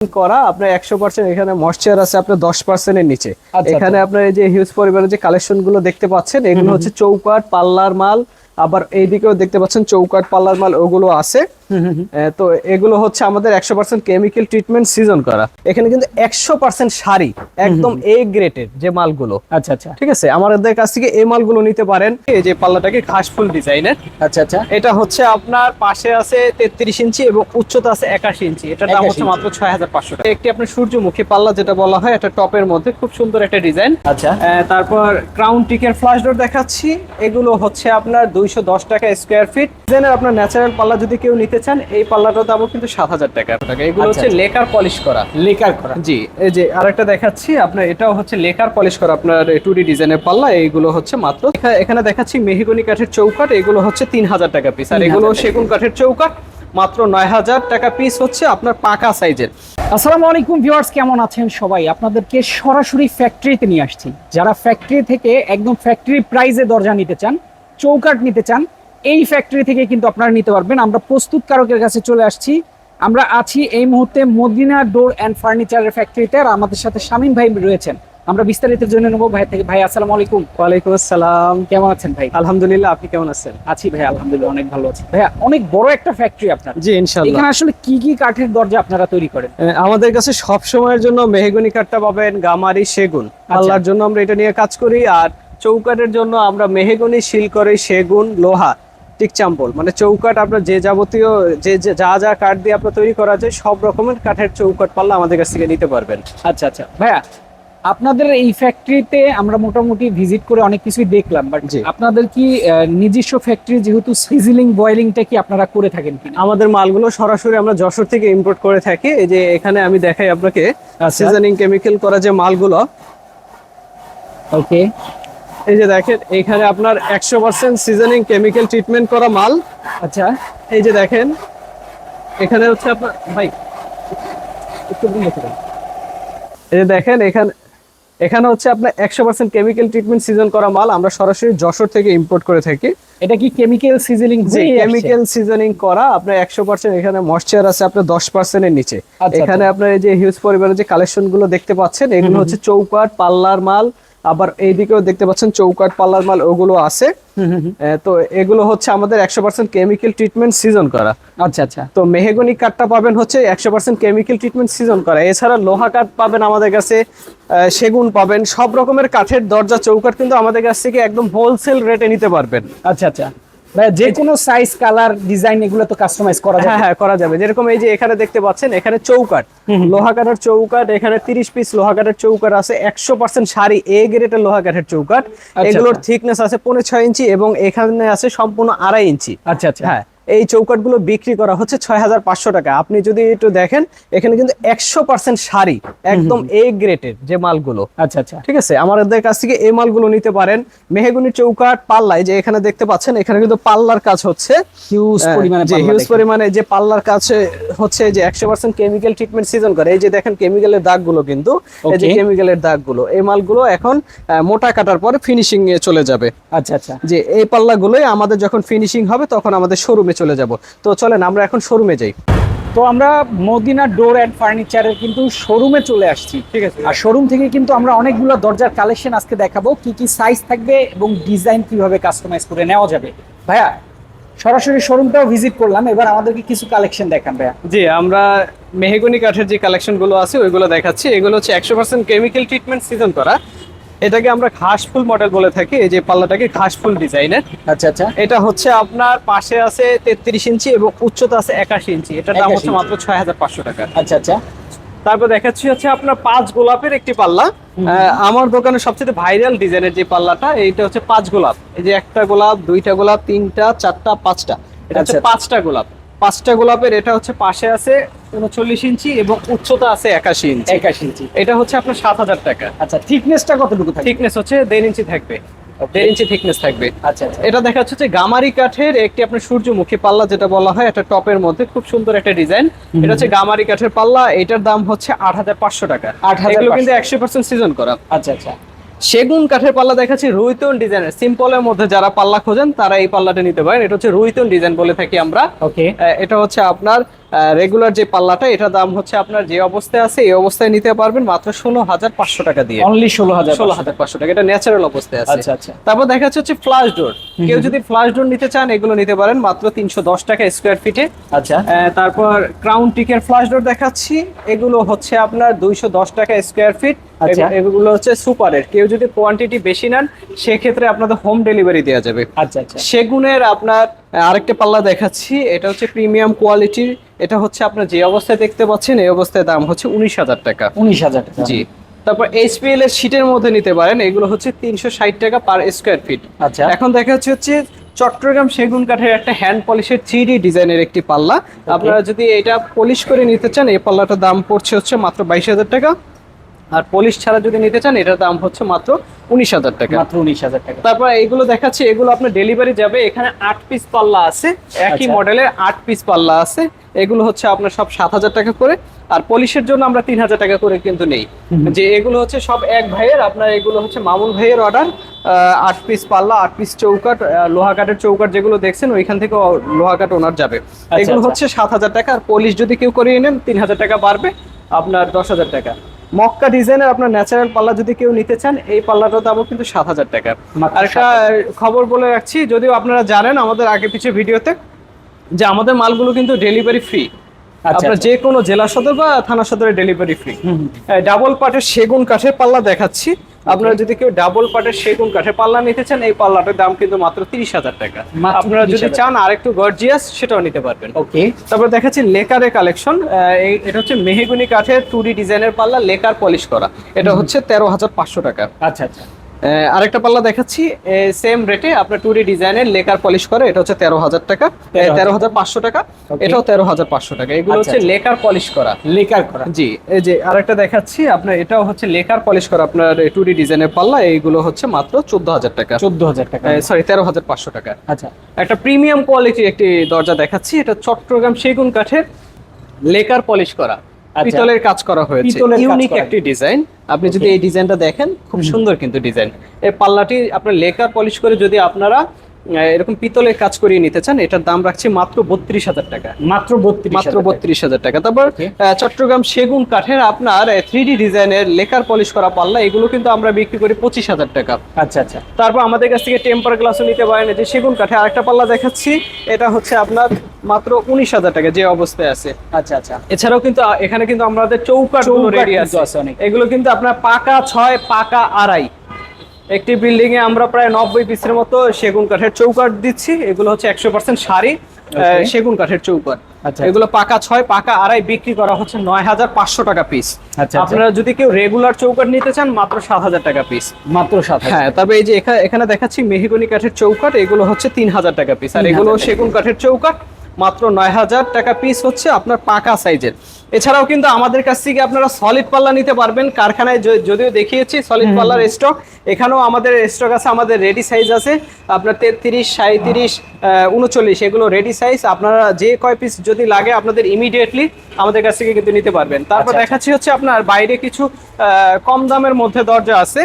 করা আপনার একশো পার্সেন্ট এখানে ময়শ্চার আছে আপনার দশ পার্সেন্টের নিচে। আচ্ছা, এখানে আপনার এই যে হিউজ পরিবারের যে কালেকশনগুলো দেখতে পাচ্ছেন এগুলো হচ্ছে চৌকাট পাল্লার মাল আবার এইদিকেও দেখতে পাচ্ছেন চৌকাট পাল্লার মাল ওগুলো আছে। তো এগুলো হচ্ছে আমাদের একশো পার্সেন্ট কেমিক্যাল ট্রিটমেন্ট সিজন করা। এখানে কিন্তু একশো পার্সেন্ট শাড়ি একদম এ গ্রেটের যে মালগুলো। আচ্ছা আচ্ছা। ঠিক আছে? আমাদের কাছ থেকে এই মালগুলো নিতে পারেন। এই যে পাল্লাটাকে ঘাসফুল ডিজাইনের। আচ্ছা আচ্ছা। এটা হচ্ছে আপনার পাশে আছে তেত্রিশ ইঞ্চি এবং উচ্চতা আছে একাশি ইঞ্চি। এটার দাম হচ্ছে মাত্র ছয় হাজার পাঁচশো টাকা। একটি আপনার সূর্যমুখী পাল্লা যেটা বলা হয় এটা টপের মধ্যে। খুব সুন্দর একটা ডিজাইন। আচ্ছা। তারপর ক্রাউন টিকের ফ্লাশ ডোর দেখাচ্ছি। এগুলো হচ্ছে আপনার দুইশো দশ টাকা স্কোয়ার ফিট ডিজাইনের আপনার ন্যাচারাল পাল্লা যদি কেউ নিতে চান এই পাল্লাটার দামও কিন্তু সাত হাজার টাকা। টাকা এগুলো আচ্ছা, হচ্ছে আচ্ছা। লেকার পলিশ করা। লেকার করা। জি এই যে আরেকটা দেখাচ্ছি আপনার এটাও হচ্ছে লেকার পলিশ করা আপনার টু ডি ডিজাইনের পাল্লা এইগুলো হচ্ছে মাত্র। এখানে দেখাচ্ছি মেহগনি কাঠের চৌকাট এগুলো হচ্ছে তিন হাজার টাকা পিস আর এগুলো সেগুন কাঠের চৌকাট মাত্র নয় হাজার টাকা পিস হচ্ছে আপনার পাকা সাইজের আসসালামু আলাইকুম ভিউয়ার্স কেমন আছেন সবাই? আপনাদেরকে সরাসরি ফ্যাক্টরিতে নিয়ে আসছি। যারা ফ্যাক্টরি থেকে একদম ফ্যাক্টরি প্রাইজে দরজা নিতে চান চৌকাট নিতে চান এই ফ্যাক্টরি থেকে কিন্তু আপনারা নিতে পারবেন। আমরা প্রস্তুতকারকের কাছে চলে আসছি। আমরা আছি এই মুহূর্তে মদিনা ডোর অ্যান্ড ফার্নিচারের ফ্যাক্টরিতে আর আমাদের সাথে শামীম ভাই রয়েছেন। আমরা বিস্তারিত জেনে নেব ভাই থেকে। ভাই আসসালামু আলাইকুম। ওয়ালাইকুম আসসালাম। কেমন আছেন ভাই? আলহামদুলিল্লাহ আপনি কেমন আছেন? আছি ভাই আলহামদুলিল্লাহ অনেক ভালো আছি। ভাইয়া অনেক বড় একটা ফ্যাক্টরি আপনার। জি ইনশাল্লাহ এখানে আসলে কি কি কাঠের দরজা আপনারা তৈরি করেন? আমাদের কাছে সব সময়ের জন্য মেহগনি কাঠটা পাবেন গামারি সেগুন। আল্লাহর জন্য আমরা এটা নিয়ে কাজ করি। আর চৌকাটের জন্য আমরা মেহগনি শিলকরি সেগুন লোহা টিক চাম্পল মানে চৌকাট আপনার যে যাবতীয় যে যে- যা কাঠ দিয়ে আপনার তৈরি করা যায় সব রকমের কাঠের চৌকাট পাল্লা আমাদের কাছ থেকে নিতে পারবেন। আচ্ছা আচ্ছা। ভাইয়া আপনাদের এই ফ্যাক্টরিতে আমরা মোটামুটি ভিজিট করে অনেক কিছুই দেখলাম বাট। আপনাদের কি নিজস্ব ফ্যাক্টরি যেহেতু সিজিলিং বয়েলিংটা কি আপনারা করে থাকেন কিনা? আমাদের মালগুলো সরাসরি আমরা যশোর থেকে ইম্পোর্ট করে থাকি। এই যে এখানে আমি দেখাই আপনাকে আচ্ছা। সিজনিং কেমিক্যাল করা যে মালগুলো। ওকে এই যে দেখেন এখানে আপনার একশো পার্সেন্ট সিজনিং কেমিক্যাল ট্রিটমেন্ট করা মাল। আচ্ছা। এই যে দেখেন এখানে হচ্ছে আপনার ভাই। এই যে দেখেন এখানে এখানে হচ্ছে আপনার একশো পার্সেন্ট কেমিক্যাল ট্রিটমেন্ট সিজন করা মাল। আমরা সরাসরি যশোর থেকে ইম্পোর্ট করে থাকি। এটা কি কেমিক্যাল সিজিলিং যে কেমিক্যাল সিজনিং করা। আপনার একশো পার্সেন্ট এখানে ময়শ্চার আছে আপনার দশ পার্সেন্টের নিচে। আচ্ছা, এখানে আপনার এই যে হিউজ পরিমাণের যে কালেকশনগুলো দেখতে পাচ্ছেন এগুলো হচ্ছে চৌকাট পাল্লার মাল আবার এইদিকেও দেখতে পাচ্ছেন চৌকাট পাল্লার মাল ওগুলো আছে। তো এগুলো হচ্ছে আমাদের একশো পার্সেন্ট কেমিক্যাল ট্রিটমেন্ট সিজন করা। আচ্ছা আচ্ছা। তো মেহেগনি কাঠটা পাবেন হচ্ছে একশো পার্সেন্ট কেমিক্যাল ট্রিটমেন্ট সিজন করা। এছাড়া লোহা কাঠ পাবেন আমাদের কাছে সেগুন পাবেন। সব রকমের কাঠের দরজা চৌকাঠ কিন্তু আমাদের কাছ থেকে একদম হোলসেল রেটে নিতে পারবেন। আচ্ছা আচ্ছা। যে কোনো সাইজ কালার ডিজাইন এগুলো তো কাস্টমাইজ করা হ্যাঁ যায় হ্যাঁ করা যাবে। যেরকম এই যে এখানে দেখতে পাচ্ছেন এখানে চৌকাঠ। লোহা কাঠের চৌকাঠ এখানে তিরিশ পিস লোহা কাঠের চৌকাঠ আছে একশো পার্সেন্ট শাড়ি এ গ্রেডের লোহা কাঠের চৌকাঠ। এগুলোর আচ্ছা। থিকনেস আছে পৌনে ছয় ইঞ্চি এবং এখানে আছে সম্পূর্ণ আড়াই ইঞ্চি। আচ্ছা আচ্ছা। হ্যাঁ এই চৌকাটগুলো বিক্রি করা হচ্ছে ছয় হাজার পাঁচশো টাকা। আপনি যদি একটু দেখেন এখানে কিন্তু একশো পার্সেন্ট শাড়ি একদম এ গ্রেটের যে মালগুলো। আচ্ছা আচ্ছা। ঠিক আছে? আমাদের কাছ থেকে এই মালগুলো নিতে পারেন। মেহগুনি চৌকাট পাল্লায় যে এখানে দেখতে পাচ্ছেন এখানে কিন্তু পাল্লার কাজ হচ্ছে। হিউজ হ্যাঁ, পরিমাণে হিউজ পরিমাণে যে পাল্লার কাছে হচ্ছে যে একশো পার্সেন্ট কেমিক্যাল ট্রিটমেন্ট সিজন করে। এই যে দেখেন কেমিক্যালের দাগগুলো কিন্তু এই যে. কেমিক্যালের দাগগুলো। এই মালগুলো এখন মোটা কাটার পরে ফিনিশিং এ চলে যাবে। আচ্ছা আচ্ছা। যে এই পাল্লাগুলোই আমাদের যখন ফিনিশিং হবে তখন আমাদের শোরুমে চলে যাব। তো চলেন আমরা এখন শোরুমে যাই। তো আমরা মদিনা ডোর অ্যান্ড ফার্নিচারের কিন্তু শোরুমে চলে আসছি। ঠিক আছে। আর শোরুম থেকে কিন্তু আমরা অনেকগুলো দরজার কালেকশন আজকে দেখাবো কি কি সাইজ থাকবে এবং ডিজাইন কীভাবে কাস্টমাইজ করে নেওয়া যাবে। ভাইয়া সরাসরি শোরুমটাও ভিজিট করলাম এবার আমাদেরকে কিছু কালেকশন দেখান ভাইয়া। জি আমরা মেহগনি কাঠের যে কালেকশনগুলো আছে ওইগুলো দেখাচ্ছি। এগুলো হচ্ছে একশো পার্সেন্ট কেমিক্যাল ট্রিটমেন্ট সিজন করা। এটাকে আমরা ঘাসফুল মডেল বলে থাকি এই যে পাল্লাটাকে ঘাসফুল ডিজাইনের আচ্ছা আচ্ছা। এটা হচ্ছে আপনার পাশে আছে তেত্রিশ ইঞ্চি এবং উচ্চতা আছে একাশি ইঞ্চি। এটার দাম হচ্ছে মাত্র ছয় হাজার পাঁচশো টাকা। আচ্ছা আচ্ছা। তারপর দেখাচ্ছি হচ্ছে আপনার পাঁচ গোলাপের একটি পাল্লা। আহ, আমার দোকানে সবচেয়ে ভাইরাল ডিজাইনের যে পাল্লাটা এইটা হচ্ছে পাঁচ গোলাপ। এই যে একটা গোলাপ দুইটা গোলাপ তিনটা চারটা পাঁচটা। এটা হচ্ছে আচ্ছা। পাঁচটা গোলাপ। পাঁচটা গোলাপের এটা হচ্ছে পাশে আছে উনচল্লিশ ইঞ্চি এবং উচ্চতা আছে একাশি ইঞ্চি। একাশি ইঞ্চি। এটা হচ্ছে আপনার সাত হাজার টাকা। আচ্ছা থিকনেসটা কতটুকু থিকনেস হচ্ছে দেড় ইঞ্চি থাকবে। দেড় ইঞ্চি থিকনেস থাকবে। আচ্ছা আচ্ছা। এটা দেখা যাচ্ছে যে গামারি কাঠের একটি আপনার সূর্যমুখী পাল্লা যেটা বলা হয় একটা টপের মধ্যে খুব সুন্দর একটা ডিজাইন। এটা হচ্ছে গামারি কাঠের পাল্লা এটার দাম হচ্ছে আট হাজার পাঁচশো টাকা। 8,500 এগুলো কিন্তু একশো পার্সেন্ট সিজন করা। আচ্ছা আচ্ছা। সেগুন কাঠের পাল্লা দেখাচ্ছি রুইতন ডিজাইনের সিম্পলের মধ্যে যারা পাল্লা খোঁজেন তারা এই পাল্লাটা নিতে পারেন। এটা হচ্ছে রুইতন ডিজাইন বলে থাকি আমরা। ওকে এটা হচ্ছে আপনার রেগুলার যে পাল্লাটা এটা দাম হচ্ছে আপনার যে অবস্থায় আছে এই অবস্থায় নিতে পারবেন মাত্র ষোলো হাজার পাঁচশো টাকা দিয়ে। অনলি ষোলো হাজার ষোলো হাজার পাঁচশো টাকা এটা ন্যাচারাল অবস্থায় আছে। আচ্ছা আচ্ছা। তারপর দেখা যাচ্ছে হচ্ছে ফ্লাশ ডোর কেউ যদি ফ্লাশ ডোর নিতে চান এগুলো নিতে পারেন মাত্র তিনশো দশ টাকা স্কোয়ার ফিটে আচ্ছা। তারপর ক্রাউন টিকের ফ্লাশ ডোর দেখাচ্ছি। এগুলো হচ্ছে আপনার দুইশো দশ টাকা স্কোয়ার ফিট আচ্ছা। এগুলো হচ্ছে সুপারের কেউ যদি কোয়ান্টিটি বেশি নেন সেক্ষেত্রে আপনাদের হোম ডেলিভারি দেওয়া যাবে। আচ্ছা আচ্ছা। সেগুনের আপনার আরেকটা পাল্লা দেখাচ্ছি এটা হচ্ছে প্রিমিয়াম কোয়ালিটির এটা হচ্ছে আপনার যে অবস্থায় দেখতে পাচ্ছেন এই অবস্থায় দাম হচ্ছে উনিশ হাজার টাকা। উনিশ হাজার টাকা। জি তারপর এইচপিএল এর শীটের মধ্যে নিতে পারেন এগুলো হচ্ছে তিনশো ষাট টাকা পার স্কোয়ার ফিট আচ্ছা। এখন দেখা যাচ্ছে হচ্ছে চট্টগ্রাম সেগুন কাঠের একটা হ্যান্ড পলিশের থ্রি ডিজাইনের একটি পাল্লা। আপনারা যদি এটা পলিশ করে নিতে চান এই পাল্লাটার দাম পড়ছে হচ্ছে মাত্র বাইশ হাজার টাকা। আর পলিশ ছাড়া যদি নিতে চান এটার দাম হচ্ছে মাত্র উনিশ হাজার টাকা। মাত্র উনিশ হাজার টাকা। তারপর এইগুলো দেখাচ্ছি এগুলো আপনার ডেলিভারি যাবে এখানে আট পিস পাল্লা আছে একই আচ্ছা। মডেলের আট পিস পাল্লা আছে এগুলো হচ্ছে আপনার সব সাত হাজার টাকা করে আর পলিশের জন্য আমরা তিন হাজার টাকা করে কিন্তু নেই। যে এগুলো হচ্ছে সব এক ভাইয়ের আপনার এগুলো হচ্ছে মামুন ভাইয়ের অর্ডার আট পিস পাল্লা আট পিস চৌকাট লোহা কাঠের চৌকাট যেগুলো দেখছেন ওইখান থেকে লোহা কাঠ ওনার যাবে। এগুলো আচ্ছা। হচ্ছে সাত হাজার টাকা আর পলিশ যদি কেউ করিয়ে নেন তিন হাজার টাকা বাড়বে আপনার দশ হাজার টাকা। মক্কা ডিজাইনের আপনার ন্যাচারাল পাল্লা যদি কেউ নিতে চান এই পাল্লাটার দামও কিন্তু সাত হাজার টাকা। আরেকটা আর একটা খবর বলে রাখছি যদিও আপনারা জানেন আমাদের আগে পিছিয়ে ভিডিওতে যে আমাদের মালগুলো কিন্তু ডেলিভারি ফ্রি আচ্ছা, আপনার যে কোনো জেলা সদর বা থানা সদরে ডেলিভারি ফ্রি। ডাবল পাটের সেগুন কাঠের পাল্লা দেখাচ্ছি। আপনারা যদি কেউ ডাবল পাটের সেগুন কাঠের পাল্লা নিতে চান এই পাল্লাটার দাম কিন্তু মাত্র তিরিশ হাজার টাকা। আপনারা যদি চান আর একটু গর্জিয়াস সেটাও নিতে পারবেন। ওকে তারপর দেখাচ্ছি লেকারের কালেকশন এটা হচ্ছে মেহেগুনি কাঠের টু ডিজাইনের পাল্লা লেকার পলিশ করা। এটা হচ্ছে তেরো হাজার পাঁচশো টাকা। আচ্ছা আচ্ছা। আরেকটা পাল্লা দেখাচ্ছি। সেম রেটে আপনার টুরি ডিজাইনের লেকার পলিশ করে এটা হচ্ছে তেরো হাজার টাকা। তেরো হাজার। পাঁচশো টাকা। এটাও তেরো হাজার পাঁচশো টাকা। এগুলো আচ্ছা, হচ্ছে আচ্ছা। লেকার পলিশ করা। লেকার করা। জি এই যে আরেকটা দেখাচ্ছি আপনার এটাও হচ্ছে লেকার পলিশ করা আপনার টুরি ডিজাইনের পাল্লা। এইগুলো হচ্ছে মাত্র চোদ্দ হাজার টাকা। চোদ্দ হাজার টাকা। সরি তেরো হাজার পাঁচশো টাকা। আচ্ছা। একটা প্রিমিয়াম কোয়ালিটির একটি দরজা দেখাচ্ছি এটা চট্টগ্রাম সেগুন কাঠের লেকার পলিশ করা। পিতলের কাজ করা হয়েছে। ইউনিক একটি ডিজাইন। আপনি যদি এই ডিজাইনটা দেখেন খুব সুন্দর কিন্তু ডিজাইন। এই পাল্লাটি আপনার লেকার পলিশ করে যদি আপনারা এরকম পিতলের কাজ করিয়ে নিতে চান এটার দাম রাখছি মাত্র বত্রিশ হাজার টাকা। মাত্র বত্রিশ মাত্র বত্রিশ হাজার টাকা। তারপর চট্টগ্রাম সেগুন কাঠের আপনার থ্রি ডি ডিজাইনের লেকার পলিশ করা পাল্লা এগুলো কিন্তু আমরা বিক্রি করি পঁচিশ হাজার টাকা। আচ্ছা আচ্ছা। তারপর আমাদের কাছ থেকে টেম্পার গ্লাসও নিতে পারেন যে সেগুন কাঠে আরেকটা পাল্লা দেখাচ্ছি এটা হচ্ছে আপনার মাত্র উনিশ হাজার টাকা যে অবস্থায় আছে। আচ্ছা আচ্ছা। এছাড়াও কিন্তু এখানে কিন্তু আমাদের চৌকাট রেডি আছে। এগুলো কিন্তু আপনার পাকা ছয় পাকা আড়াই। একটি বিল্ডিং এ আমরা প্রায় নব্বই পিসের মতো সেগুন কাঠের চৌকাট দিচ্ছি। এগুলো হচ্ছে একশো পার্সেন্ট শাড়ি সেগুন কাঠের চৌকাট আচ্ছা। এগুলো পাকা ছয় পাকা আড়াই বিক্রি করা হচ্ছে নয় হাজার পাঁচশো টাকা পিস আচ্ছা। আপনারা যদি কেউ রেগুলার চৌকাট নিতে চান মাত্র সাত হাজার টাকা পিস মাত্র সাত হাজার হ্যাঁ তবে এই যে এখা- এখানে দেখাচ্ছি মেহগনি কাঠের চৌকাট এগুলো হচ্ছে তিন হাজার টাকা পিস আর এগুলো সেগুন কাঠের চৌকাট মাত্র নয় হাজার টাকা পিস হচ্ছে আপনার পাকা সাইজের এছাড়াও কিন্তু আমাদের কাছ থেকে আপনারা সলিড পাল্লা নিতে পারবেন কারখানায় যদিও দেখিয়েছি সলিড পাল্লার স্টক এখানেও আমাদের স্টক আছে আমাদের রেডি সাইজ আছে। আপনার তেত্রিশ সাঁত্রিশ উনচল্লিশ এগুলো রেডি সাইজ আপনারা যে কয় পিস যদি লাগে আপনাদের ইমিডিয়েটলি আমাদের কাছ থেকে কিন্তু নিতে পারবেন। তারপর আচ্ছা, আচ্ছা। দেখাচ্ছি হচ্ছে আপনার বাইরে কিছু আহ, কম দামের মধ্যে দরজা আছে।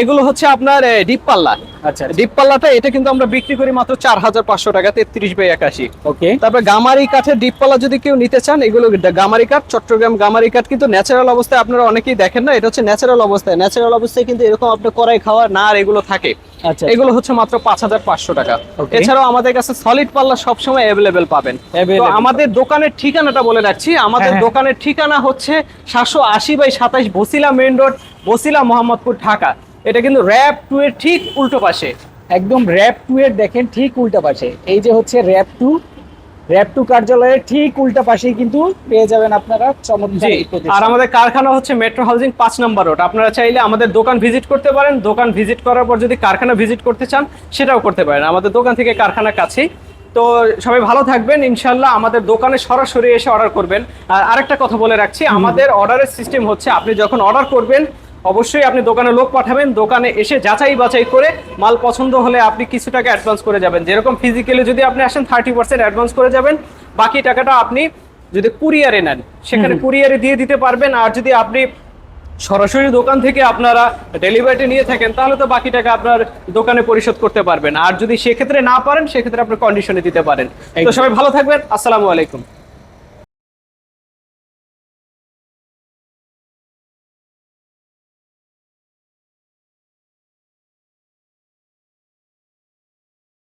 এগুলো হচ্ছে আপনার ডিপ পাল্লা। আচ্ছা ডিপ পাল্লাটা এটা কিন্তু আমরা বিক্রি করি মাত্র চার হাজার পাঁচশো টাকা তেত্রিশ বাই একাশি। ওকে। তারপরে গামারি কাঠের ডিপ পাল্লা যদি কেউ নিতে চান এগুলো গামারি কাঠ চট্টগ্রাম গামারি কাঠ কিন্তু ন্যাচারাল অবস্থায় আপনারা অনেকেই দেখেন না এটা হচ্ছে ন্যাচারাল অবস্থায়। ন্যাচারাল অবস্থায় কিন্তু এরকম আপনার কড়াই খাওয়া না আর এগুলো থাকে। আচ্ছা এগুলো হচ্ছে মাত্র পাঁচ হাজার পাঁচশো টাকা। এছাড়াও আমাদের কাছে সলিড পাল্লা সবসময় অ্যাভেলেবেল পাবেন। তো আমাদের দোকানের ঠিকানাটা বলে রাখছি। আমাদের হ্যাঁ, হ্যাঁ। দোকানের ঠিকানা হচ্ছে সাতশো আশি বাই সাতাইশ বসিলা মেইন রোড বসিলা মোহাম্মদপুর ঢাকা। এটা কিন্তু র্যাপ টু এর ঠিক উল্টো পাশে। একদম র্যাপ টু এর দেখেন ঠিক উল্টা পাশে। এই যে হচ্ছে র্যাপ টু র্যাপ টু কার্যালয়ের ঠিক উল্টা পাশেই কিন্তু পেয়ে যাবেন আপনারা চমৎকার আর আমাদের কারখানা হচ্ছে মেট্রো হাউজিং পাঁচ নম্বর রোড আপনারা চাইলে আমাদের দোকান ভিজিট করতে পারেন। দোকান ভিজিট করার পর যদি কারখানা ভিজিট করতে চান সেটাও করতে পারেন। আমাদের দোকান থেকে কারখানা কাছেই। তো সবাই ভালো থাকবেন। ইনশাল্লাহ আমাদের দোকানে সরাসরি এসে অর্ডার করবেন। আর আরেকটা কথা বলে রাখছি আমাদের অর্ডারের সিস্টেম হচ্ছে আপনি যখন অর্ডার করবেন অবশ্যই আপনি দোকানে লোক পাঠাবেন দোকানে এসে যাচাই বাছাই করে মাল পছন্দ হলে আপনি কিছু টাকা অ্যাডভান্স করে যাবেন। যেরকম ফিজিক্যালি যদি আপনি আসেন থার্টি পার্সেন্ট অ্যাডভান্স করে যাবেন। বাকি টাকাটা আপনি যদি কুরিয়ারে নেন সেখানে কুরিয়ারে দিয়ে দিতে পারবেন। আর যদি আপনি সরাসরি দোকান থেকে আপনারা ডেলিভারিটি নিয়ে থাকেন তাহলে তো বাকি টাকা আপনার দোকানে পরিশোধ করতে পারবেন। আর যদি সেক্ষেত্রে না পারেন সেক্ষেত্রে আপনার কন্ডিশনে দিতে পারেন। তো সবাই ভালো থাকবেন। আসসালামু আলাইকুম।